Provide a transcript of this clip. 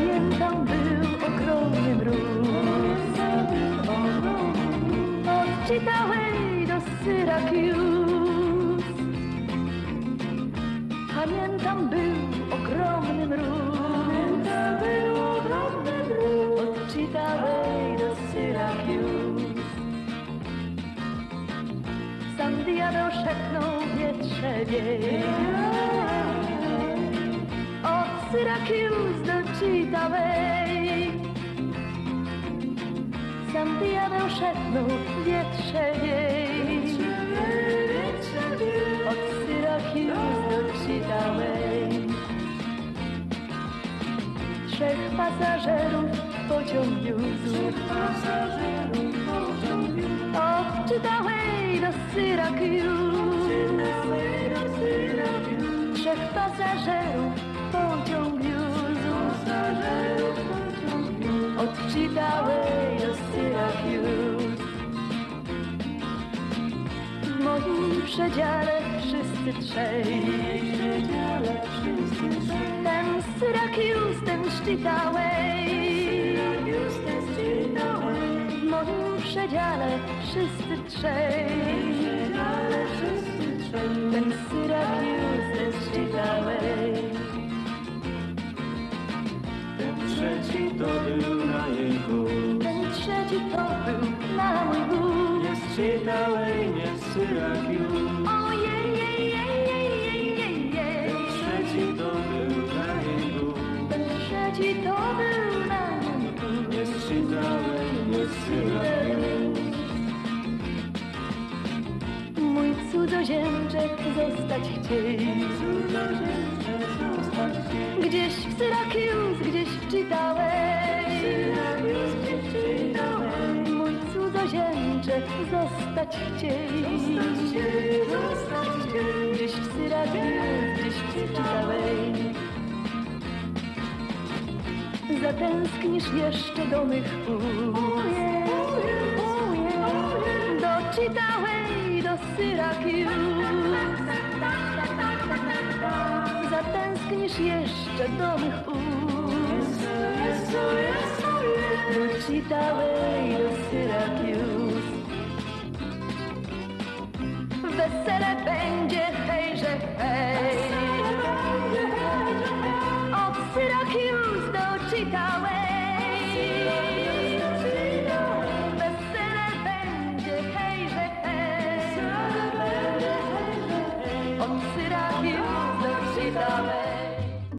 Pamiętam, był ogromny mróz Od Chitaway do Syracuse Pamiętam, był ogromny mróz Od Chitaway do Syracuse San Diego szepnął wietrze wiej Od Syracuse do Chitaway San Diego szepnął wietrze wiej Od Syracuse do Chitaway Trzech pasażerów pociąg wiózł Od Chitaway do Syracuse. Trzech pasażerów Chitaway do Syracuse W moim przedziale wszyscy trzej. Ten Syracuse, ten Chitaway W moim przedziale wszyscy trzej. Ten Syracuse, ten z był na mój wóz Nie z Syracuse Ojej, jej, jej, jej, jej, jej. Trzeci to był na jego Ten trzeci to był na mój Nie zczytałej, nie z Mój cudzoziemczek zostać chciej Gdzieś. W Syracuse, gdzieś w cudzoziemczek zostać chciej. Gdzieś w Syracuse, gdzieś w Chitaway Zatęsknisz jeszcze do mych ust. Do Chitaway, do Syracuse Zatęsknisz jeszcze do mych ust. Do Chitaway, do Syracuse Wesele będzie hejże hej. Od Syracuse do Chitaway